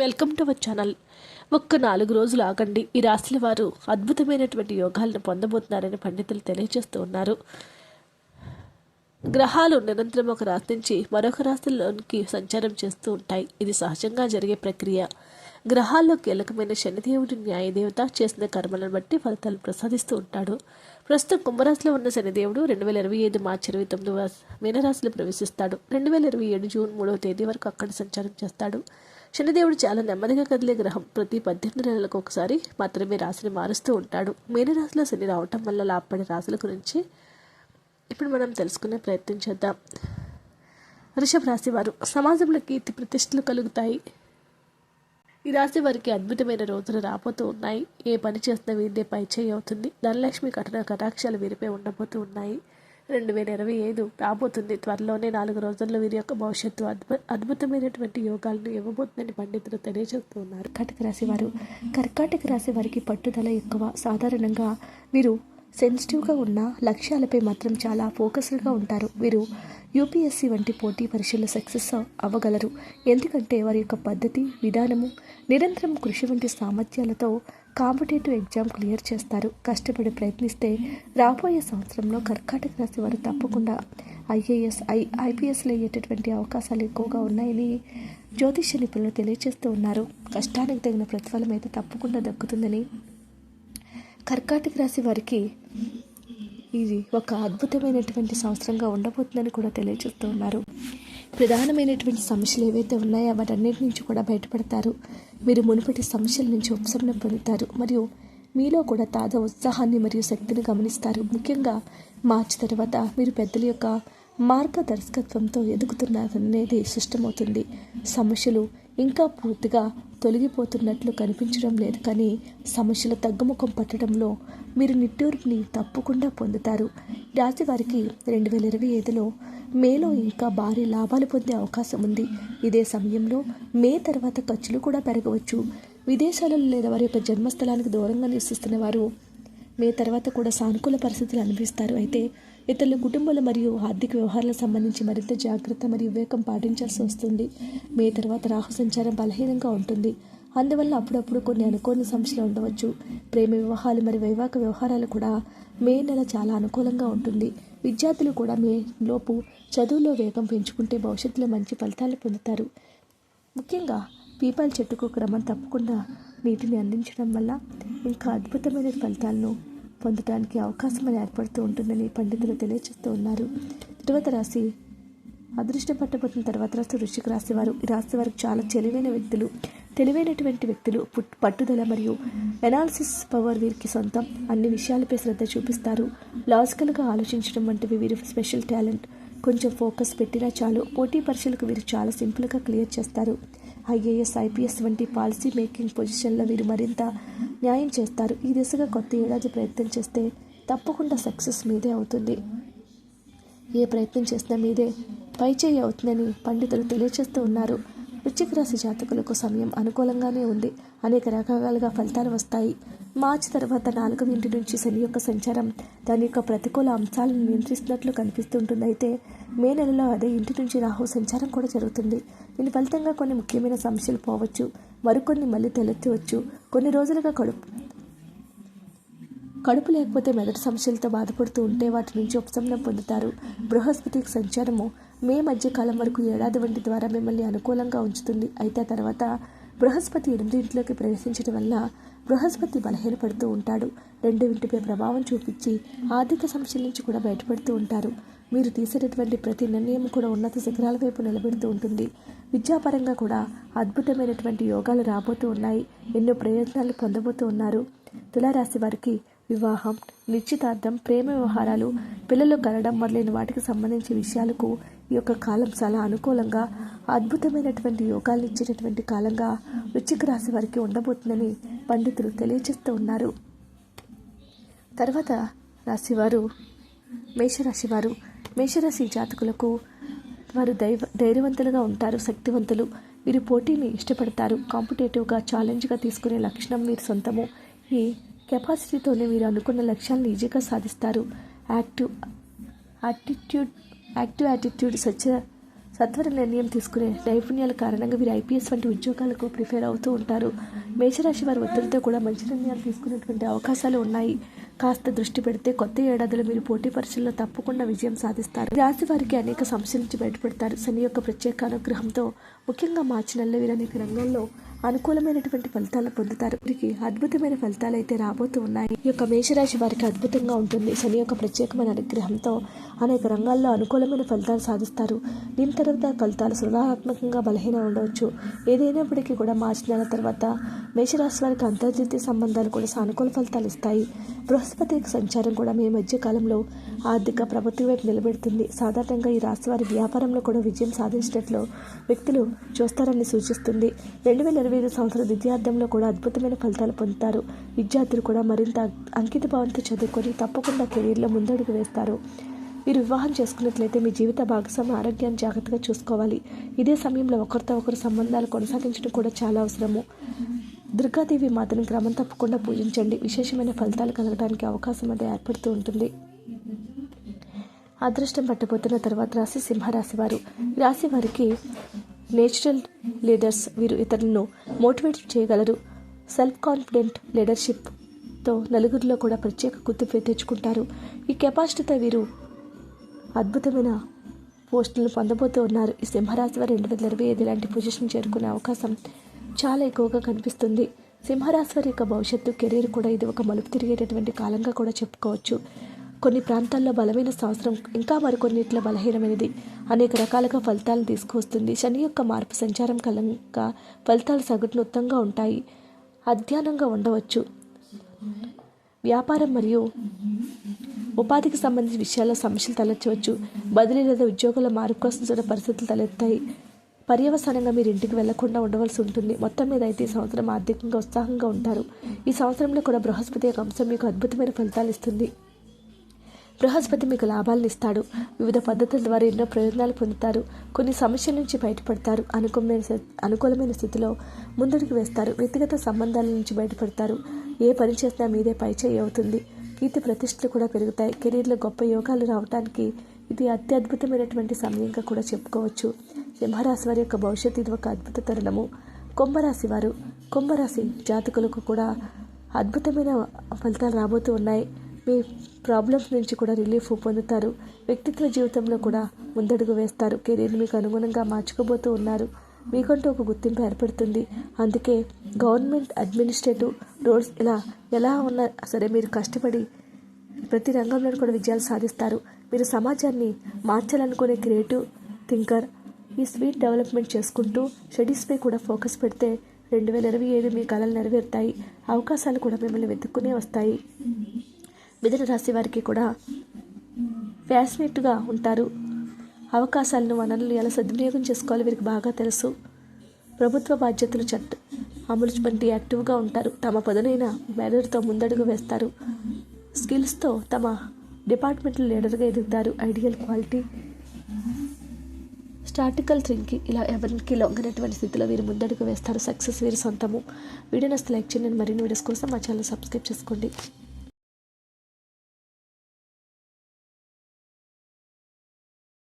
Welcome to our channel. ఒక్క నాలుగు రోజులు ఆగండి. ఈ రాశుల వారు అద్భుతమైనటువంటి యోగాలను పొందబోతున్నారని పండితులు తెలియజేస్తూ ఉన్నారు. గ్రహాలు నిరంతరం ఒక రాశి నుంచి మరొక రాశిలోనికి సంచారం చేస్తూ ఉంటాయి. ఇది సహజంగా జరిగే ప్రక్రియ. గ్రహాల్లో కీలకమైన శనిదేవుడి న్యాయదేవత చేసిన కర్మలను బట్టి ఫలితాలు ప్రసాదిస్తూ ఉంటాడు. ప్రస్తుతం కుంభరాశిలో ఉన్న శనిదేవుడు రెండు వేల ఇరవై ఐదు మార్చి ఇరవై తొమ్మిది మీనరాశిలో ప్రవేశిస్తాడు. రెండు వేల ఇరవై ఏడు జూన్ మూడవ తేదీ వరకు అక్కడ సంచారం చేస్తాడు. శనిదేవుడు చాలా నెమ్మదిగా కదిలే గ్రహం. ప్రతి పద్దెనిమిది నెలలకు ఒకసారి మాత్రమే రాశిని మారుస్తూ ఉంటాడు. మీనరాశిలో శని రావటం వల్ల లాభపడే రాశుల గురించి ఇప్పుడు మనం తెలుసుకునే ప్రయత్నం చేద్దాం. వృషభ రాశి వారు సమాజంలో కీర్తి ప్రతిష్టలు కలుగుతాయి. ఈ రాశి వారికి అద్భుతమైన రోజులు రాబోతూ ఉన్నాయి. ఏ పని చేస్తున్న వీరిదే పై చేయి అవుతుంది. ధనలక్ష్మి కఠిన కటాక్షాలు వీరిపై ఉండబోతూ ఉన్నాయి. రెండు వేల ఇరవై ఐదు రాబోతుంది. త్వరలోనే నాలుగు రోజుల్లో వీరి యొక్క భవిష్యత్తు అద్భుత అద్భుతమైనటువంటి యోగాలను ఇవ్వబోతుందని పండితులు తెలియజేస్తూ ఉన్నారు. కర్కాటక రాశి వారు. కర్కాటక రాశి వారికి పట్టుదల ఎక్కువ. సాధారణంగా వీరు సెన్సిటివ్గా ఉన్న లక్ష్యాలపై మాత్రం చాలా ఫోకస్డ్గా ఉంటారు. వీరు యూపీఎస్సీ వంటి పోటీ పరీక్షల్లో సక్సెస్ అవ్వగలరు. ఎందుకంటే వారి యొక్క పద్ధతి విధానము నిరంతరం కృషి వంటి సామర్థ్యాలతో కాంపిటేటివ్ ఎగ్జామ్ క్లియర్ చేస్తారు. కష్టపడి ప్రయత్నిస్తే రాబోయే సంవత్సరంలో కర్కాటక రాశి వారు తప్పకుండా ఐఏఎస్ ఐ ఐపీఎస్లు అయ్యేటటువంటి అవకాశాలు ఎక్కువగా ఉన్నాయని జ్యోతిష నిపుణులు తెలియజేస్తూ ఉన్నారు. కష్టానికి తగిన ప్రతిఫలం అయితే తప్పకుండా దక్కుతుందని కర్కాటక రాశి వారికి ఇది ఒక అద్భుతమైనటువంటి సంవత్సరంగా ఉండబోతుందని కూడా తెలియజేస్తూ ఉన్నారు. ప్రధానమైనటువంటి సమస్యలు ఏవైతే ఉన్నాయో వాటన్నిటి నుంచి కూడా బయటపడతారు. మీరు మునుపటి సమస్యల నుంచి ఉపశమనం పొందుతారు. మరియు మీలో కూడా తాజా ఉత్సాహాన్ని మరియు శక్తిని గమనిస్తారు. ముఖ్యంగా మార్చి తర్వాత మీరు పెద్దల యొక్క మార్గదర్శకత్వంతో ఎదుగుతున్నారనేది స్పష్టమవుతుంది సమస్యలు ఇంకా పూర్తిగా తొలగిపోతున్నట్లు కనిపించడం లేదు కానీ సమస్యల తగ్గుముఖం పట్టడంలో మీరు నిట్టూర్పుని తప్పకుండా పొందుతారు. రాశి వారికి రెండు వేల ఇరవై ఐదులో మేలో ఇంకా భారీ లాభాలు పొందే అవకాశం ఉంది. ఇదే సమయంలో మే తర్వాత ఖర్చులు కూడా పెరగవచ్చు. విదేశాలలో లేదా వారి యొక్క జన్మస్థలానికి దూరంగా నివసిస్తున్న వారు మే తర్వాత కూడా సానుకూల పరిస్థితులు అనిపిస్తారు అయితే ఇతరుల కుటుంబాలు మరియు ఆర్థిక వ్యవహారాలకు సంబంధించి మరింత జాగ్రత్త మరియు వివేకం పాటించాల్సి వస్తుంది. మే తర్వాత రాహు సంచారం బలహీనంగా ఉంటుంది. అందువల్ల అప్పుడప్పుడు కొన్ని అనుకోని సమస్యలు ఉండవచ్చు. ప్రేమ వివాహాలు మరియు వైవాహిక వ్యవహారాలు కూడా మే నెల చాలా అనుకూలంగా ఉంటుంది. విద్యార్థులు కూడా మే లోపు చదువులో వేగం పెంచుకుంటే భవిష్యత్తులో మంచి ఫలితాలు పొందుతారు. ముఖ్యంగా పీపాల చెట్టుకు క్రమం తప్పకుండా నీటిని అందించడం వల్ల ఇంకా అద్భుతమైన ఫలితాలను పొందడానికి అవకాశం ఏర్పడుతూ ఉంటుందని పండితులు తెలియజేస్తూ ఉన్నారు. తర్వాత రాశి అదృష్టం పట్టబోతున్న తర్వాత రాశి వృషిక రాశి వారు. ఈ రాశి వారికి చాలా తెలివైన వ్యక్తులు తెలివైనటువంటి వ్యక్తులు పుట్- పట్టుదల మరియు ఎనాలిసిస్ పవర్ వీరికి సొంతం. అన్ని విషయాలపై శ్రద్ధ చూపిస్తారు. లాజికల్గా ఆలోచించడం వంటివి వీరి స్పెషల్ టాలెంట్ కొంచెం ఫోకస్ పెట్టినా చాలు. పోటీ పరీక్షలకు వీరు చాలా సింపుల్గా క్లియర్ చేస్తారు. ఐఏఎస్ ఐపీఎస్ వంటి పాలసీ మేకింగ్ పొజిషన్లో వీరు మరింత న్యాయం చేస్తారు. ఈ దిశగా కొత్త ఏడాది ప్రయత్నం చేస్తే తప్పకుండా సక్సెస్ మీదే అవుతుంది. ఏ ప్రయత్నం చేసినా మీదే పైచేయి అవుతుందని పండితులు తెలియచేస్తూ ఉన్నారు. వృశ్చిక రాశి జాతకులకు సమయం అనుకూలంగానే ఉంది. అనేక రకాలుగా ఫలితాలు వస్తాయి. మార్చి తర్వాత నాలుగవ ఇంటి నుంచి శని యొక్క సంచారం దాని యొక్క ప్రతికూల అంశాలను నియంత్రిస్తున్నట్లు కనిపిస్తుంటుంది. అయితే మే నెలలో అదే ఇంటి నుంచి రాహు సంచారం కూడా జరుగుతుంది. దీని ఫలితంగా కొన్ని ముఖ్యమైన సమస్యలు పోవచ్చు. మరికొన్ని మళ్ళీ తలెత్తవచ్చు. కొన్ని రోజులుగా కడుపు కడుపు లేకపోతే మెదడు సమస్యలతో బాధపడుతూ ఉంటే వాటి నుంచి ఉపశమనం పొందుతారు. బృహస్పతికి సంచారము మే మధ్యకాలం వరకు ఏడాది వంటి ద్వారా మిమ్మల్ని అనుకూలంగా ఉంచుతుంది. అయితే తర్వాత బృహస్పతి ఎనిమిది ఇంట్లోకి ప్రవేశించడం వల్ల బృహస్పతి బలహీనపడుతూ ఉంటాడు. రెండు ఇంటిపై ప్రభావం చూపించి ఆర్థిక సమస్యల నుంచి కూడా బయటపడుతూ ఉంటారు. మీరు తీసేటటువంటి ప్రతి నిర్ణయం కూడా ఉన్నత శిఖరాల వైపు నిలబెడుతూ ఉంటుంది. విద్యాపరంగా కూడా అద్భుతమైనటువంటి యోగాలు రాబోతూ ఉన్నాయి. ఎన్నో ప్రయోజనాలు పొందబోతూ ఉన్నారు. తులారాశి వారికి వివాహం నిశ్చితార్థం ప్రేమ వ్యవహారాలు పిల్లలు కలడం మొదలైన వాటికి సంబంధించిన విషయాలకు ఈ యొక్క కాలం చాలా అనుకూలంగా అద్భుతమైనటువంటి యోగాలు ఇచ్చేటటువంటి కాలంగా వృశ్చిక రాశి వారికి ఉండబోతుందని పండితులు తెలియజేస్తూ ఉన్నారు. తర్వాత రాశివారు మేషరాశి వారు మేషరాశి జాతకులకు వారు దైవ ధైర్యవంతులుగా ఉంటారు శక్తివంతులు. వీరు పోటీని ఇష్టపడతారు. కాంపిటేటివ్గా ఛాలెంజ్గా తీసుకునే లక్షణం వీరి సొంతము. ఈ కెపాసిటీతోనే మీరు అనుకున్న లక్ష్యాలను ఈజీగా సాధిస్తారు. యాక్టివ్ యాటిట్యూడ్ యాక్టివ్ యాటిట్యూడ్ సత్య సత్వర నిర్ణయం తీసుకునే నైపుణ్యాల కారణంగా వీరు ఐపీఎస్ వంటి ఉద్యోగాలకు ప్రిపేర్ అవుతూ ఉంటారు. మేషరాశి వారి ఒత్తిడితో కూడా మంచి నిర్ణయాలు తీసుకునేటువంటి అవకాశాలు ఉన్నాయి. కాస్త దృష్టి పెడితే కొత్త ఏడాదిలో మీరు పోటీ పరీక్షల్లో తప్పకుండా విజయం సాధిస్తారు. రాశి వారికి అనేక సమస్యల నుంచి బయటపడతారు. శని యొక్క ప్రత్యేక అనుగ్రహంతో ముఖ్యంగా మార్చి నెలలో వీరు అనేక రంగాల్లో అనుకూలమైనటువంటి ఫలితాలు పొందుతారు. వీరికి అద్భుతమైన ఫలితాలు అయితే రాబోతూ ఉన్నాయి. ఈ యొక్క మేషరాశి వారికి అద్భుతంగా ఉంటుంది. శని యొక్క ప్రత్యేకమైన అనుగ్రహంతో అనేక రంగాల్లో అనుకూలమైన ఫలితాలు సాధిస్తారు. దీని తర్వాత ఫలితాలు సృజనాత్మకంగా బలహీన ఉండవచ్చు. ఏదైనప్పటికీ కూడా మార్చి నెల తర్వాత మేషరాశి వారికి అంతర్జాతీయ సంబంధాలు కూడా సానుకూల ఫలితాలు ఇస్తాయి. బృహస్పతి సంచారం కూడా మీ మధ్య కాలంలో ఆర్థిక ప్రభుత్వం వైపు నిలబెడుతుంది. సాధారణంగా ఈ రాశి వారి వ్యాపారంలో కూడా విజయం సాధించినట్లు వ్యక్తులు చూస్తారని సూచిస్తుంది. రెండు వేల ఇరవై ఐదు సంవత్సరం విద్యార్థంలో కూడా అద్భుతమైన ఫలితాలు పొందుతారు. విద్యార్థులు కూడా మరింత అంకిత భావంతో చదువుకొని తప్పకుండా కెరీర్లో ముందడుగు వేస్తారు. మీరు వివాహం చేసుకున్నట్లయితే మీ జీవిత భాగస్వామి ఆరోగ్యాన్ని జాగ్రత్తగా చూసుకోవాలి. ఇదే సమయంలో ఒకరితో ఒకరు సంబంధాలు కొనసాగించడం కూడా చాలా అవసరము. దుర్గాదేవి మాతను క్రమం తప్పకుండా పూజించండి. విశేషమైన ఫలితాలు కలగడానికి అవకాశం అది ఏర్పడుతూ ఉంటుంది. అదృష్టం పట్టబోతున్న తర్వాత రాశి సింహరాశి వారు. రాశి వారికి నేచురల్ లీడర్స్ వీరు ఇతరులను మోటివేట్ చేయగలరు. సెల్ఫ్ కాన్ఫిడెంట్ లీడర్షిప్తో నలుగురిలో కూడా ప్రత్యేక గుర్తింపు తెచ్చుకుంటారు. ఈ కెపాసిటీతో వీరు అద్భుతమైన పోస్టులను పొందబోతూ ఉన్నారు. ఈ సింహరాశి వారు రెండు వేల ఇరవై ఐదు ఇలాంటి పొజిషన్ చేరుకునే అవకాశం చాలా ఎక్కువగా కనిపిస్తుంది. సింహరాశి వారి యొక్క భవిష్యత్తు కెరీర్ కూడా ఇది ఒక మలుపు తిరిగేటటువంటి కాలంగా కూడా చెప్పుకోవచ్చు. కొన్ని ప్రాంతాల్లో బలమైన సంవత్సరం ఇంకా మరికొన్నిట్లో బలహీనమైనది. అనేక రకాలుగా ఫలితాలను తీసుకువస్తుంది శని యొక్క మార్పు సంచారం కలంగా ఫలితాలు సగటును ఉత్తంగా ఉంటాయి. అధ్యయనంగా ఉండవచ్చు. వ్యాపారం మరియు ఉపాధికి సంబంధించిన విషయాల్లో సమస్యలు తలెత్తవచ్చు. బదిలీ లేదా ఉద్యోగుల మార్పు కోసం చూడ పరిస్థితులు తలెత్తాయి. పర్యవసానంగా మీరు ఇంటికి వెళ్ళకుండా ఉండవలసి ఉంటుంది. మొత్తం మీద అయితే ఈ సంవత్సరం ఆర్థికంగా ఉత్సాహంగా ఉంటారు. ఈ సంవత్సరంలో కూడా బృహస్పతి యొక్క అంశం మీకు అద్భుతమైన ఫలితాలు ఇస్తుంది. బృహస్పతి మీకు లాభాలను ఇస్తాడు. వివిధ పద్ధతుల ద్వారా ఎన్నో ప్రయోజనాలు పొందుతారు. కొన్ని సమస్యల నుంచి బయటపడతారు. అనుకూలమైన అనుకూలమైన స్థితిలో ముందడుగు వేస్తారు. వ్యక్తిగత సంబంధాల నుంచి బయటపడతారు. ఏ పని చేసినా మీదే పైచేయి అవుతుంది. కీర్తి ప్రతిష్టలు కూడా పెరుగుతాయి. కెరీర్లో గొప్ప యోగాలు రావడానికి ఇది అత్యద్భుతమైనటువంటి సమయంగా కూడా చెప్పుకోవచ్చు. సింహరాశి వారి యొక్క భవిష్యత్తు ఇది ఒక అద్భుత తరుణము. కుంభరాశి వారు కుంభరాశి జాతకులకు కూడా అద్భుతమైన ఫలితాలు రాబోతూ ఉన్నాయి. మీ ప్రాబ్లమ్స్ నుంచి కూడా రిలీఫ్ పొందుతారు. వ్యక్తిత్వ జీవితంలో కూడా ముందడుగు వేస్తారు. కెరీర్ మీకు అనుగుణంగా మార్చుకోబోతూ ఉన్నారు. మీకంటూ ఒక గుర్తింపు ఏర్పడుతుంది. అందుకే గవర్నమెంట్ అడ్మినిస్ట్రేటివ్ రోల్స్ ఇలా ఎలా ఉన్నా సరే మీరు కష్టపడి ప్రతి రంగంలో కూడా విజయాలు సాధిస్తారు. మీరు సమాజాన్ని మార్చాలనుకునే క్రియేటివ్ థింకర్ ఈ స్వీట్ డెవలప్మెంట్ చేసుకుంటూ స్టడీస్పై కూడా ఫోకస్ పెడితే రెండు వేల ఇరవై ఏడు మీ కళలు నెరవేరుతాయి. అవకాశాలు కూడా మిమ్మల్ని వెతుక్కునే వస్తాయి. మిథున రాశి వారికి కూడా ఫ్యాసినేట్గా ఉంటారు. అవకాశాలను వనరులు ఎలా సద్వినియోగం చేసుకోవాలో వీరికి బాగా తెలుసు. ప్రభుత్వ బాధ్యతలు చట్ట అమలు వంటి యాక్టివ్గా ఉంటారు. తమ పదునైన మేనర్తో ముందడుగు వేస్తారు. స్కిల్స్తో తమ డిపార్ట్మెంట్లు లీడర్గా ఎదుగుతారు. ఐడియల్ క్వాలిటీ స్టాటికల్ థింకింగ్ ఇలా ఎవరికి లొంగనటువంటి స్థితిలో వీరు ముందడుగు వేస్తారు. సక్సెస్ వీరి సొంతము. వీడియో నస్తే లైక్ చేయండి. మరిన్ని వీడియోస్ కోసం మా ఛానల్ సబ్స్క్రైబ్ చేసుకోండి.